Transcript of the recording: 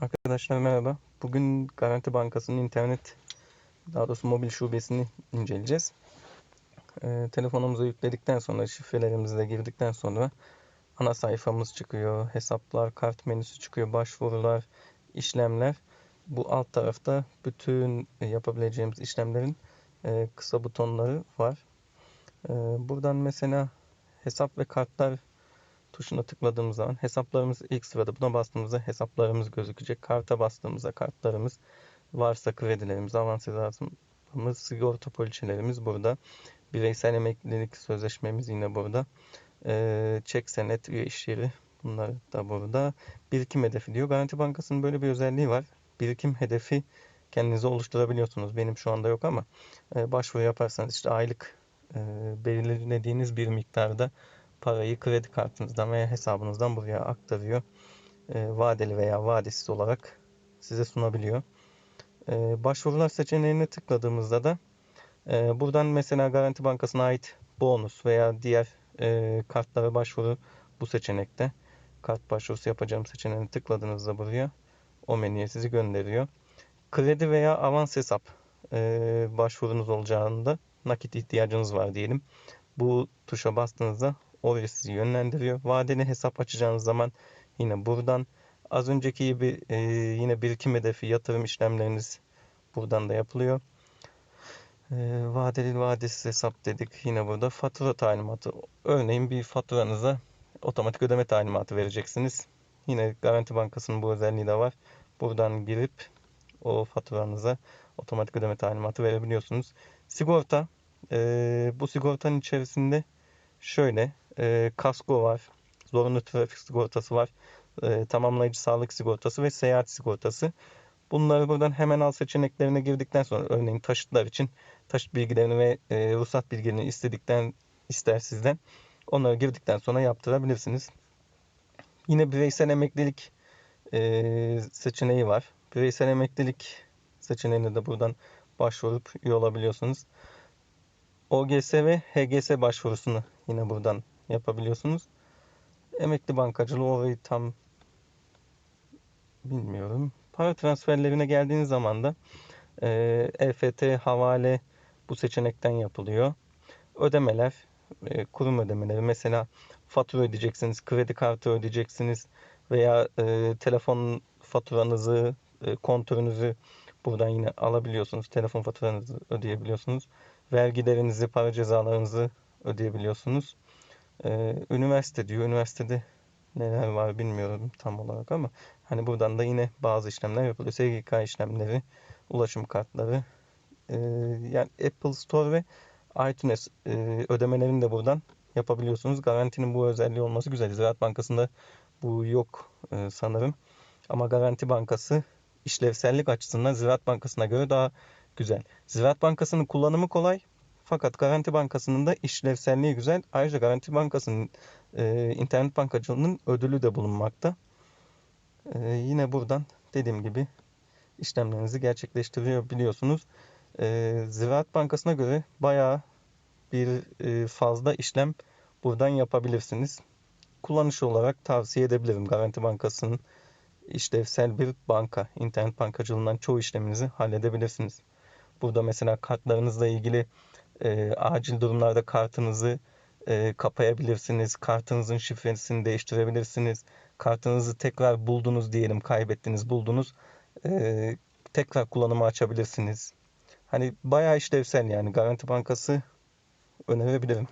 Arkadaşlar merhaba. Bugün Garanti Bankası'nın internet, daha doğrusu mobil şubesini inceleyeceğiz. Ee, telefonumuza yükledikten sonra, şifrelerimizi de girdikten sonra ana sayfamız çıkıyor. Hesaplar, kart menüsü çıkıyor, başvurular, işlemler. Bu alt tarafta bütün yapabileceğimiz işlemlerin e, kısa butonları var. Ee, buradan mesela hesap ve kartlar tuşuna tıkladığımız zaman hesaplarımız ilk sırada buna bastığımızda hesaplarımız gözükecek. Karta bastığımızda kartlarımız varsa kredilerimiz, avans cezamız, sigorta poliçelerimiz burada. Bireysel emeklilik sözleşmemiz yine burada. Ee, çek senet, üye iş bunlar da burada. Birikim hedefi diyor. Garanti Bankası'nın böyle bir özelliği var. Birikim hedefi kendinize oluşturabiliyorsunuz. Benim şu anda yok ama e, başvuru yaparsanız işte aylık e, belirlediğiniz bir miktarda parayı kredi kartınızdan veya hesabınızdan buraya aktarıyor. E, vadeli veya vadesiz olarak size sunabiliyor. E, başvurular seçeneğine tıkladığımızda da e, buradan mesela Garanti Bankası'na ait bonus veya diğer e, kartlara başvuru bu seçenekte. Kart başvurusu yapacağım seçeneğine tıkladığınızda buraya o menüye sizi gönderiyor. Kredi veya avans hesap e, başvurunuz olacağında nakit ihtiyacınız var diyelim. Bu tuşa bastığınızda oraya sizi yönlendiriyor. Vadeli hesap açacağınız zaman yine buradan az önceki gibi e, yine birikim hedefi yatırım işlemleriniz buradan da yapılıyor. E, vadeli vadesiz hesap dedik. Yine burada fatura talimatı. Örneğin bir faturanıza otomatik ödeme talimatı vereceksiniz. Yine Garanti Bankası'nın bu özelliği de var. Buradan girip o faturanıza otomatik ödeme talimatı verebiliyorsunuz. Sigorta. E, bu sigortanın içerisinde şöyle e, kasko var. Zorunlu trafik sigortası var. E, tamamlayıcı sağlık sigortası ve seyahat sigortası. Bunları buradan hemen al seçeneklerine girdikten sonra örneğin taşıtlar için taşıt bilgilerini ve e, ruhsat bilgilerini istedikten ister sizden. Onları girdikten sonra yaptırabilirsiniz. Yine bireysel emeklilik e, seçeneği var. Bireysel emeklilik seçeneğine de buradan başvurup üye olabiliyorsunuz. OGS ve HGS başvurusunu yine buradan yapabiliyorsunuz. Emekli bankacılığı orayı tam bilmiyorum. Para transferlerine geldiğiniz zaman da e, EFT, havale bu seçenekten yapılıyor. Ödemeler, e, kurum ödemeleri mesela fatura ödeyeceksiniz, kredi kartı ödeyeceksiniz veya e, telefon faturanızı, e, kontörünüzü buradan yine alabiliyorsunuz. Telefon faturanızı ödeyebiliyorsunuz. Vergilerinizi, para cezalarınızı ödeyebiliyorsunuz. Ee, üniversite diyor. Üniversitede neler var bilmiyorum tam olarak ama hani buradan da yine bazı işlemler yapılıyor. SGK işlemleri, ulaşım kartları, e, yani Apple Store ve iTunes e, ödemelerini de buradan yapabiliyorsunuz. Garantinin bu özelliği olması güzel. Ziraat Bankası'nda bu yok e, sanırım. Ama Garanti Bankası işlevsellik açısından Ziraat Bankası'na göre daha güzel. Ziraat Bankası'nın kullanımı kolay. Fakat Garanti Bankası'nın da işlevselliği güzel. Ayrıca Garanti Bankası'nın e, internet bankacılığının ödülü de bulunmakta. E, yine buradan dediğim gibi işlemlerinizi gerçekleştiriyor biliyorsunuz. E, Ziraat Bankası'na göre bayağı bir e, fazla işlem buradan yapabilirsiniz. Kullanış olarak tavsiye edebilirim. Garanti Bankası'nın işlevsel bir banka. internet bankacılığından çoğu işleminizi halledebilirsiniz. Burada mesela kartlarınızla ilgili e, acil durumlarda kartınızı e, kapayabilirsiniz. Kartınızın şifresini değiştirebilirsiniz. Kartınızı tekrar buldunuz diyelim, kaybettiniz, buldunuz. E, tekrar kullanıma açabilirsiniz. Hani bayağı işlevsel yani. Garanti Bankası önerebilirim.